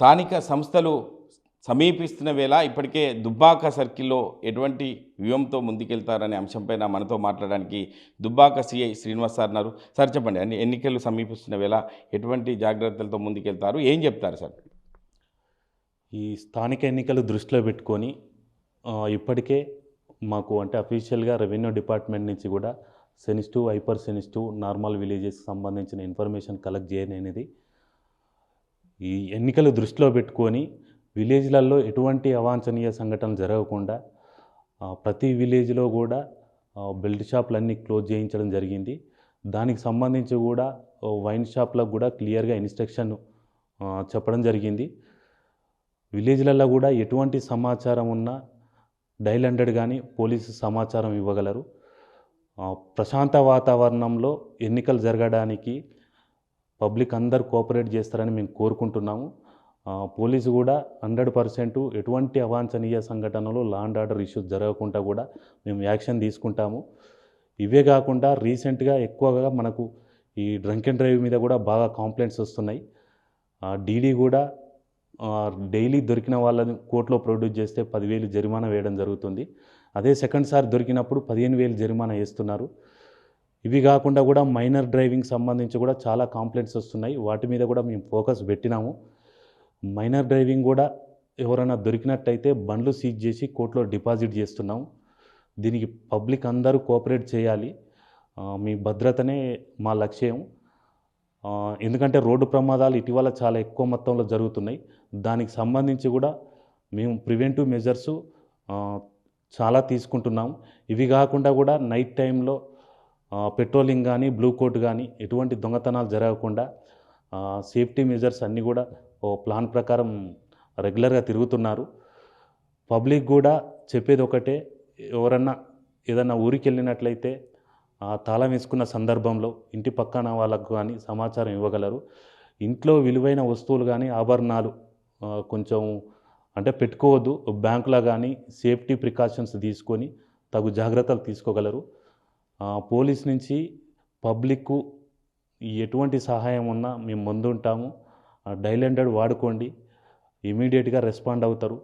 స్థానిక సంస్థలు సమీపిస్తున్న వేళ ఇప్పటికే దుబ్బాక సర్కిల్లో ఎటువంటి వ్యూహంతో ముందుకెళ్తారనే అంశంపైన మనతో మాట్లాడడానికి దుబ్బాక సిఐ శ్రీనివాస్ సార్ అన్నారు సార్ చెప్పండి అన్ని ఎన్నికలు సమీపిస్తున్న వేళ ఎటువంటి జాగ్రత్తలతో ముందుకెళ్తారు? ఏం చెప్తారు సార్? ఈ స్థానిక ఎన్నికలు దృష్టిలో పెట్టుకొని ఇప్పటికే మాకు అంటే అఫీషియల్గా రెవెన్యూ డిపార్ట్మెంట్ నుంచి కూడా సెన్సిటివ్ హైపర్ సెన్సిటివ్ నార్మల్ విలేజెస్కి సంబంధించిన ఇన్ఫర్మేషన్ కలెక్ట్ చేయననేది ఈ ఎన్నికలు దృష్టిలో పెట్టుకొని విలేజ్లలో ఎటువంటి అవాంఛనీయ సంఘటనలు జరగకుండా ప్రతి విలేజ్లో కూడా బెల్ట్ బెల్ట్ షాపులన్నీ క్లోజ్ చేయించడం జరిగింది. దానికి సంబంధించి కూడా వైన్ షాప్లకు కూడా క్లియర్గా ఇన్స్ట్రక్షన్ చెప్పడం జరిగింది. విలేజ్లలో కూడా ఎటువంటి సమాచారం ఉన్నా డైల్ హండ్రెడ్ కానీ పోలీసు సమాచారం ఇవ్వగలరు. ప్రశాంత వాతావరణంలో ఎన్నికలు జరగడానికి పబ్లిక్ అందరు కోఆపరేట్ చేస్తారని మేము కోరుకుంటున్నాము. పోలీసు కూడా హండ్రెడ్ పర్సెంట్ ఎటువంటి అవాంఛనీయ సంఘటనలు లా అండ్ ఆర్డర్ ఇష్యూస్ జరగకుండా కూడా మేము యాక్షన్ తీసుకుంటాము. ఇవే కాకుండా రీసెంట్గా ఎక్కువగా మనకు ఈ డ్రంక్ అండ్ డ్రైవ్ మీద కూడా బాగా కాంప్లైంట్స్ వస్తున్నాయి. డీడీ కూడా డైలీ దొరికిన వాళ్ళని కోర్టులో ప్రొడ్యూస్ చేస్తే పదివేలు జరిమానా వేయడం జరుగుతుంది. అదే సెకండ్ సారి దొరికినప్పుడు పదిహేను వేలు జరిమానా వేస్తున్నారు. ఇవి కాకుండా కూడా మైనర్ డ్రైవింగ్ సంబంధించి కూడా చాలా కాంప్లైంట్స్ వస్తున్నాయి. వాటి మీద కూడా మేము ఫోకస్ పెట్టినాము. మైనర్ డ్రైవింగ్ కూడా ఎవరైనా దొరికినట్టయితే బండ్లు సీజ్ చేసి కోర్టులో డిపాజిట్ చేస్తున్నాము దీనికి పబ్లిక్ అందరూ కోఆపరేట్ చేయాలి. మీ భద్రతనే మా లక్ష్యం. ఎందుకంటే రోడ్డు ప్రమాదాలు ఇటీవల చాలా ఎక్కువ మొత్తంలో జరుగుతున్నాయి. దానికి సంబంధించి కూడా మేము ప్రివెంటివ్ మెజర్స్ చాలా తీసుకుంటున్నాం. ఇవి కాకుండా కూడా నైట్ టైంలో పెట్రోలింగ్ కానీ బ్లూ కోట్ కానీ ఎటువంటి దొంగతనాలు జరగకుండా సేఫ్టీ మెజర్స్ అన్నీ కూడా ఓ ప్లాన్ ప్రకారం రెగ్యులర్గా తిరుగుతున్నారు. పబ్లిక్ కూడా చెప్పేది ఒకటే ఎవరన్నా ఏదన్నా ఊరికి వెళ్ళినట్లయితే తాళం వేసుకున్న సందర్భంలో ఇంటి పక్కన వాళ్ళకు కానీ సమాచారం ఇవ్వగలరు. ఇంట్లో విలువైన వస్తువులు కానీ ఆభరణాలు కొంచెం అంటే పెట్టుకోవద్దు. బ్యాంకులో కానీ సేఫ్టీ ప్రికాషన్స్ తీసుకొని తగు జాగ్రత్తలు తీసుకోగలరు. పోలీస్ నుంచి పబ్లిక్కు ఎటువంటి సహాయం ఉన్నా మేము ముందుంటాము. డైల్ హండ్రెడ్ వాడుకోండి. ఇమీడియట్గా రెస్పాండ్ అవుతారు.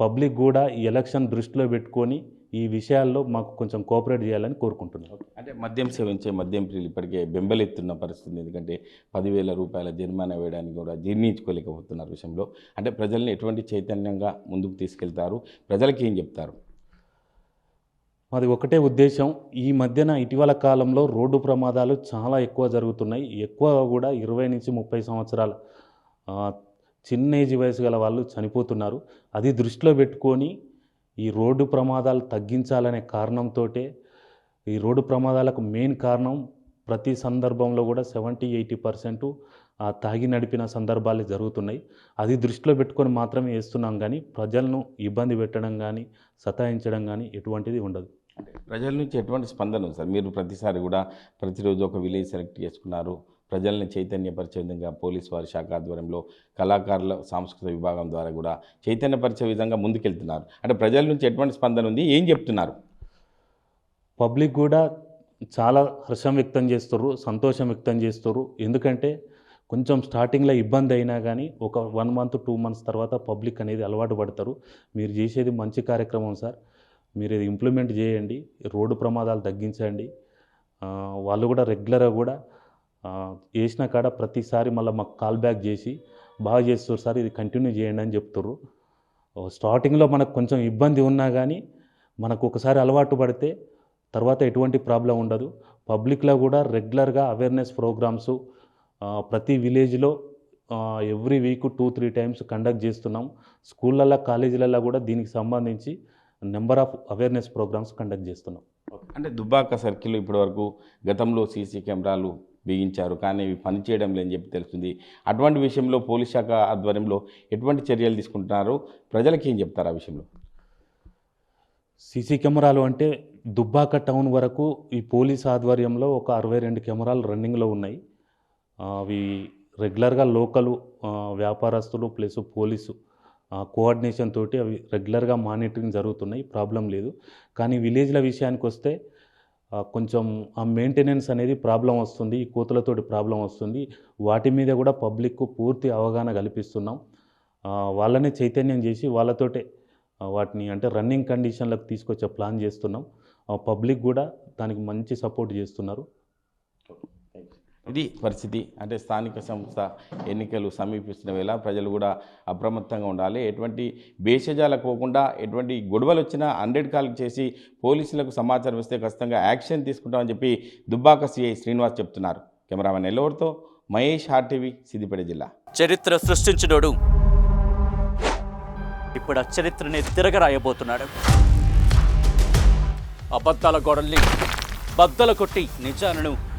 పబ్లిక్ కూడా ఈ ఎలక్షన్ దృష్టిలో పెట్టుకొని ఈ విషయాల్లో మాకు కొంచెం కోఆపరేట్ చేయాలని కోరుకుంటున్నాం. అంటే మద్యం సేవించే మద్యం ప్రియులు ఇప్పటికే బెంబలెత్తున్న పరిస్థితి ఎందుకంటే పదివేల రూపాయల జరిమానా వేయడానికి కూడా జీర్ణించుకోలేకపోతున్నారు విషయంలో. అంటే ప్రజల్ని ఎటువంటి చైతన్యంగా ముందుకు తీసుకెళ్తారు? ప్రజలకి ఏం చెప్తారు? మాది ఒకటే ఉద్దేశం. ఈ మధ్యన ఇటీవల కాలంలో రోడ్డు ప్రమాదాలు చాలా ఎక్కువ జరుగుతున్నాయి. ఎక్కువ కూడా ఇరవై నుంచి ముప్పై సంవత్సరాలు చిన్న ఏజ్ వయసు గల వాళ్ళు చనిపోతున్నారు. అది దృష్టిలో పెట్టుకొని ఈ రోడ్డు ప్రమాదాలు తగ్గించాలనే కారణంతో ఈ రోడ్డు ప్రమాదాలకు మెయిన్ కారణం ప్రతి సందర్భంలో కూడా సెవెంటీ ఎయిటీ పర్సెంట్ తాగి నడిపిన సందర్భాలు జరుగుతున్నాయి. అది దృష్టిలో పెట్టుకొని మాత్రమే వేస్తున్నాం కానీ ప్రజలను ఇబ్బంది పెట్టడం కానీ సతాయించడం కానీ ఎటువంటిది ఉండదు. ప్రజల నుంచి ఎటువంటి స్పందన ఉంది సార్? మీరు ప్రతిసారి కూడా ప్రతిరోజు ఒక విలేజ్ సెలెక్ట్ చేసుకున్నారు. ప్రజల్ని చైతన్యపరిచే విధంగా పోలీస్ వారి శాఖ ఆధ్వర్యంలో కళాకారుల సాంస్కృతిక విభాగం ద్వారా కూడా చైతన్యపరిచే విధంగా ముందుకెళ్తున్నారు. అంటే ప్రజల నుంచి ఎటువంటి స్పందన ఉంది? ఏం చెప్తున్నారు? పబ్లిక్ కూడా చాలా హర్షం వ్యక్తం చేస్తారు సంతోషం వ్యక్తం చేస్తారు ఎందుకంటే కొంచెం స్టార్టింగ్లో ఇబ్బంది అయినా కానీ ఒక వన్ మంత్ టూ మంత్స్ తర్వాత పబ్లిక్ అనేది అలవాటు పడతారు. మీరు చేసేది మంచి కార్యక్రమం సార్. మీరు ఇది ఇంప్లిమెంట్ చేయండి రోడ్డు ప్రమాదాలు తగ్గించండి. వాళ్ళు కూడా రెగ్యులర్గా కూడా ఆ, వేసిన కాడ ప్రతిసారి మళ్ళీ మాకు కాల్ బ్యాక్ చేసి బాగా చేస్తారు సార్ ఇది కంటిన్యూ చేయండి అని చెప్తారు స్టార్టింగ్లో మనకు కొంచెం ఇబ్బంది ఉన్నా కానీ మనకు ఒకసారి అలవాటు పడితే తర్వాత ఎటువంటి ప్రాబ్లం ఉండదు. పబ్లిక్లో కూడా రెగ్యులర్గా అవేర్నెస్ ప్రోగ్రామ్స్ ప్రతి విలేజ్లో every week two three times conduct చేస్తున్నాం. స్కూళ్ళల్లో కాలేజీలలో కూడా దీనికి సంబంధించి number of awareness programs conduct చేస్తున్నాం. అంటే దుబ్బాక సర్కిల్ ఇప్పటివరకు గతంలో సీసీ కెమెరాలు బిగించారు కానీ ఇవి పనిచేయడం లేని చెప్పి తెలుస్తుంది. అటువంటి విషయంలో పోలీస్ శాఖ ఆధ్వర్యంలో ఎటువంటి చర్యలు తీసుకుంటున్నారు? ప్రజలకి ఏం చెప్తారు ఆ విషయంలో? సీసీ కెమెరాలు అంటే దుబ్బాక టౌన్ వరకు ఈ పోలీస్ ఆధ్వర్యంలో ఒక అరవై రెండు కెమెరాలు రన్నింగ్లో ఉన్నాయి. అవి రెగ్యులర్గా లోకల్ వ్యాపారస్తులు ప్లస్ పోలీసు కోఆర్డినేషన్ తోటి అవి రెగ్యులర్గా మానిటరింగ్ జరుగుతున్నాయి ప్రాబ్లం లేదు. కానీ విలేజ్ల విషయానికి వస్తే కొంచెం ఆ మెయింటెనెన్స్ అనేది ప్రాబ్లం వస్తుంది ఈ కోతులతోటి ప్రాబ్లం వస్తుంది. వాటి మీద కూడా పబ్లిక్కు పూర్తి అవగాహన కల్పిస్తున్నాం. వాళ్ళనే చైతన్యం చేసి వాళ్ళతోటే వాటిని అంటే రన్నింగ్ కండిషన్లకు తీసుకొచ్చే ప్లాన్ చేస్తున్నాం. పబ్లిక్ కూడా దానికి మంచి సపోర్ట్ చేస్తున్నారు. ఇది పరిస్థితి. అంటే స్థానిక సంస్థ ఎన్నికలు సమీపిస్తున్న వేళ ప్రజలు కూడా అప్రమత్తంగా ఉండాలి. ఎటువంటి భేషజాలకు పోకుండా ఎటువంటి గొడవలు వచ్చినా హండ్రెడ్ కాల్ చేసి పోలీసులకు సమాచారం ఇస్తే ఖచ్చితంగా యాక్షన్ తీసుకుంటామని చెప్పి దుబ్బాక సిఐ శ్రీనివాస్ చెప్తున్నారు. కెమెరామెన్ ఎల్లవరితో మహేష్ ఆర్టీవీ సిద్దిపేట జిల్లా. చరిత్ర సృష్టించినోడు. ఇప్పుడు ఆ చరిత్రని తిరగరాయబోతున్నాడు. అబద్ధాల గోడల్ని బద్దల కొట్టి నిజాలను